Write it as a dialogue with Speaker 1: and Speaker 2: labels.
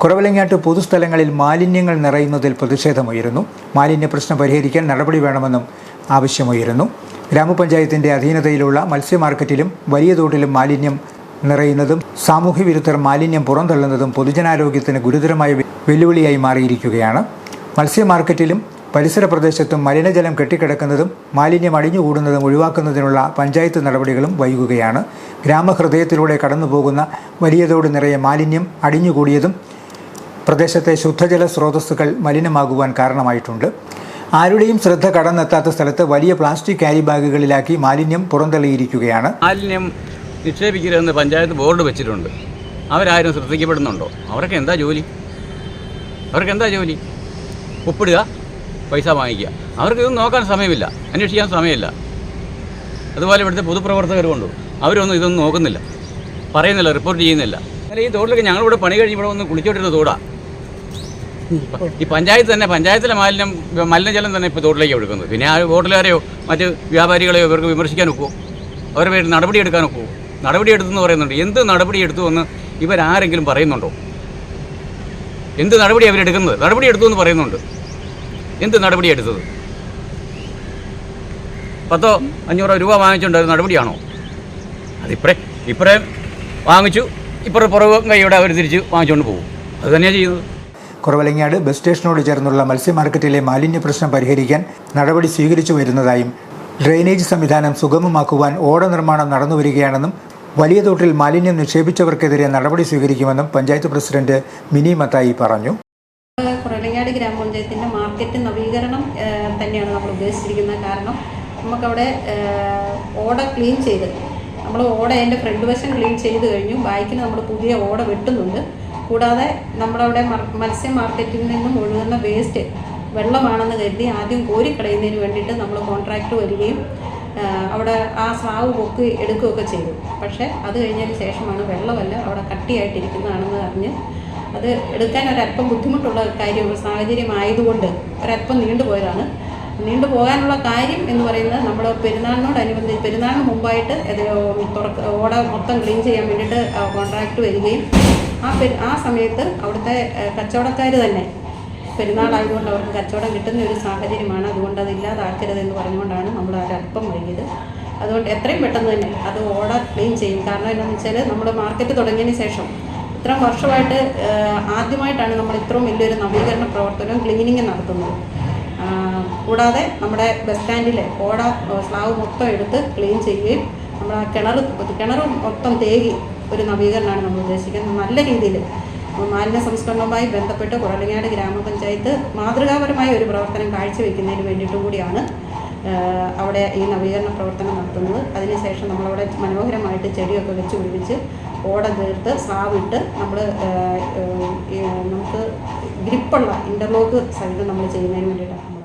Speaker 1: കുറവലങ്ങാട്ട് പൊതുസ്ഥലങ്ങളിൽ മാലിന്യങ്ങൾ നിറയുന്നതിൽ പ്രതിഷേധമുയരുന്നു. മാലിന്യ പ്രശ്നം പരിഹരിക്കാൻ നടപടി വേണമെന്നും ആവശ്യമുയരുന്നു. ഗ്രാമപഞ്ചായത്തിന്റെ അധീനതയിലുള്ള മത്സ്യ മാർക്കറ്റിലും വലിയ തോട്ടിലും മാലിന്യം നിറയുന്നതും സാമൂഹ്യ വിരുദ്ധർ മാലിന്യം പുറന്തള്ളുന്നതും പൊതുജനാരോഗ്യത്തിന് ഗുരുതരമായ വെല്ലുവിളിയായി മാറിയിരിക്കുകയാണ്. മത്സ്യ മാർക്കറ്റിലും പരിസര പ്രദേശത്തും മലിനജലം കെട്ടിക്കിടക്കുന്നതും മാലിന്യം അടിഞ്ഞുകൂടുന്നതും ഒഴിവാക്കുന്നതിനുള്ള പഞ്ചായത്ത് നടപടികളും വൈകുകയാണ്. ഗ്രാമഹൃദയത്തിലൂടെ കടന്നുപോകുന്ന വലിയതോട് നിറയെ മാലിന്യം അടിഞ്ഞുകൂടിയതും പ്രദേശത്തെ ശുദ്ധജല സ്രോതസ്സുകൾ മലിനമാകുവാൻ കാരണമായിട്ടുണ്ട്. ആരുടെയും ശ്രദ്ധ കടന്നെത്താത്ത സ്ഥലത്ത് വലിയ പ്ലാസ്റ്റിക് ക്യാരി ബാഗുകളിലാക്കി മാലിന്യം പുറന്തള്ളിയിരിക്കുകയാണ്.
Speaker 2: മാലിന്യം നിക്ഷേപിക്കരുതെന്ന് പഞ്ചായത്ത് ബോർഡ് വെച്ചിട്ടുണ്ട്. അവരാരും ശ്രദ്ധിക്കപ്പെടുന്നുണ്ടോ? അവർക്ക് എന്താ ജോലി? അവർക്ക് എന്താ ജോലി? ഒപ്പിടുക പൈസ വാങ്ങിക്കുക. അവർക്ക് ഇതൊന്നും നോക്കാൻ സമയമില്ല അന്വേഷിക്കാൻ സമയമില്ല. അതുപോലെ ഇവിടുത്തെ പൊതുപ്രവർത്തകരുമുണ്ട് അവരൊന്നും ഇതൊന്നും നോക്കുന്നില്ല. പറയുന്നില്ല റിപ്പോർട്ട് ചെയ്യുന്നില്ല. അല്ല ഈ തോട്ടിലൊക്കെ ഞങ്ങളിവിടെ പണി കഴിഞ്ഞ് ഇവിടെ ഒന്ന് കുളിച്ചോട്ടിരുന്ന തോടാ. ഈ പഞ്ചായത്ത് തന്നെ പഞ്ചായത്തിലെ മാലിന്യം മലിനജലം തന്നെ ഇപ്പോൾ തോട്ടിലേക്ക് ഒഴുക്കുന്നത്. പിന്നെ ആ ഹോട്ടലുകാരെയോ മറ്റ് വ്യാപാരികളെയോ ഇവർക്ക് വിമർശിക്കാൻ ഒക്കുമോ അവരുടെ പേര് നടപടിയെടുക്കാൻ ഒക്കുമോ നടപടിയെടുത്തെന്ന് പറയുന്നുണ്ട്. എന്ത് നടപടി എടുത്തു എന്ന് ഇവരാരെങ്കിലും പറയുന്നുണ്ടോ? എന്ത് നടപടി അവരെടുക്കുന്നത്? നടപടി എടുത്തു എന്ന് പറയുന്നുണ്ട്. എന്ത് നടപടി എടുത്തത്? പത്തോ അഞ്ഞൂറോ രൂപ വാങ്ങിച്ചുകൊണ്ട് അത് നടപടിയാണോ? അതിപ്പറേ ഇപ്പറേ വാങ്ങിച്ചു ഇപ്പറേ പുറകും കൈയോടെ അവർ തിരിച്ച് വാങ്ങിച്ചുകൊണ്ട് പോകും. അത് തന്നെയാണ് ചെയ്യുന്നത്.
Speaker 1: കുറവലങ്ങാട് ബസ് സ്റ്റേഷനോട് ചേർന്നുള്ള മത്സ്യ മാർക്കറ്റിലെ മാലിന്യ പ്രശ്നം പരിഹരിക്കാൻ നടപടി സ്വീകരിച്ചു വരുന്നതായും ഡ്രെയിനേജ് സംവിധാനം സുഗമമാക്കുവാൻ ഓട നിർമ്മാണം നടന്നുവരികയാണെന്നും വലിയ തോട്ടിൽ മാലിന്യം നിക്ഷേപിച്ചവർക്കെതിരെ നടപടി സ്വീകരിക്കുമെന്നും പഞ്ചായത്ത് പ്രസിഡന്റ് മിനി മത്തായി പറഞ്ഞു.
Speaker 3: കുറവലങ്ങാട് ഗ്രാമപഞ്ചായത്തിന്റെ മാർക്കറ്റ് നവീകരണം തന്നെയാണ് നമ്മൾ ഉദ്ദേശിച്ചിരിക്കുന്നത്. കാരണം നമുക്കവിടെ ഓട ക്ലീൻ ചെയ്ത് നമ്മൾ ഓട അതിന്റെ ഫ്രണ്ട് വശം ക്ലീൻ ചെയ്ത് കഴിഞ്ഞു. ബാക്കിന് നമ്മൾ പുതിയ ഓട വെട്ടുന്നുണ്ട്. കൂടാതെ നമ്മളവിടെ മത്സ്യ മാർക്കറ്റിൽ നിന്നും ഒഴുകുന്ന വേസ്റ്റ് വെള്ളമാണെന്ന് കരുതി ആദ്യം കോരിക്കളയുന്നതിന് വേണ്ടിയിട്ട് നമ്മൾ കോൺട്രാക്റ്റ് വരികയും അവിടെ ആ സ്രാവ് പൊക്കി എടുക്കുകയൊക്കെ ചെയ്തു. പക്ഷേ അത് കഴിഞ്ഞതിന് ശേഷമാണ് വെള്ളമല്ല അവിടെ കട്ടിയായിട്ടിരിക്കുന്നതാണെന്ന് അറിഞ്ഞ് അത് എടുക്കാൻ ഒരല്പം ബുദ്ധിമുട്ടുള്ള കാര്യം സാഹചര്യം ആയതുകൊണ്ട് ഒരല്പം നീണ്ടുപോയതാണ് നീണ്ടുപോകാനുള്ള കാര്യം എന്ന് പറയുന്നത് നമ്മൾ പെരുന്നാളിനോടനുബന്ധിച്ച് പെരുന്നാളിന് മുമ്പായിട്ട് തുറക്ക ഓട മൊത്തം ക്ലീൻ ചെയ്യാൻ വേണ്ടിയിട്ട് കോൺട്രാക്ട് വരികയും ആ പെ- ആ സമയത്ത് അവിടുത്തെ കച്ചവടക്കാർ തന്നെ പെരുന്നാളായതുകൊണ്ട് അവർക്ക് കച്ചവടം കിട്ടുന്ന ഒരു സാഹചര്യമാണ്. അതുകൊണ്ട് അത് ഇല്ലാതാക്കരുത് എന്ന് പറഞ്ഞുകൊണ്ടാണ് നമ്മൾ അല്പം വൈകിയത്. അതുകൊണ്ട് എത്രയും പെട്ടെന്ന് തന്നെ അത് ഓർഡർ ക്ലീൻ ചെയ്യും. കാരണം എന്താണെന്ന് വെച്ചാൽ നമ്മൾ മാർക്കറ്റ് തുടങ്ങിയതിന് ശേഷം ഇത്രയും വർഷമായിട്ട് ആദ്യമായിട്ടാണ് നമ്മൾ ഇത്രയും വലിയൊരു നവീകരണ പ്രവർത്തനവും ക്ലീനിങ് നടത്തുന്നത്. കൂടാതെ നമ്മുടെ ബസ് സ്റ്റാൻഡിലെ ഓട സ്ലാവ് മൊത്തം എടുത്ത് ക്ലീൻ ചെയ്യുകയും നമ്മൾ ആ കിണർ കിണർ മൊത്തം തേകി ഒരു നവീകരണമാണ് നമ്മൾ ഉദ്ദേശിക്കുന്നത്. നല്ല രീതിയിൽ മാലിന്യ സംസ്കരണവുമായി ബന്ധപ്പെട്ട് കുറലങ്ങാട് ഗ്രാമപഞ്ചായത്ത് മാതൃകാപരമായ ഒരു പ്രവർത്തനം കാഴ്ചവെക്കുന്നതിന് വേണ്ടിയിട്ടും കൂടിയാണ് അവിടെ ഈ നവീകരണ പ്രവർത്തനം നടത്തുന്നത്. അതിനുശേഷം നമ്മളവിടെ മനോഹരമായിട്ട് ചെടിയൊക്കെ വെച്ച് പിടിപ്പിച്ച് ഓട തീർത്ത് സ്ലാവിട്ട് നമ്മൾ നമുക്ക് ഗ്രിപ്പുള്ള ഇന്റർലോക്ക് സഹിതം നമ്മൾ ചെയ്യുന്നതിന് വേണ്ടിയിട്ടാണ്.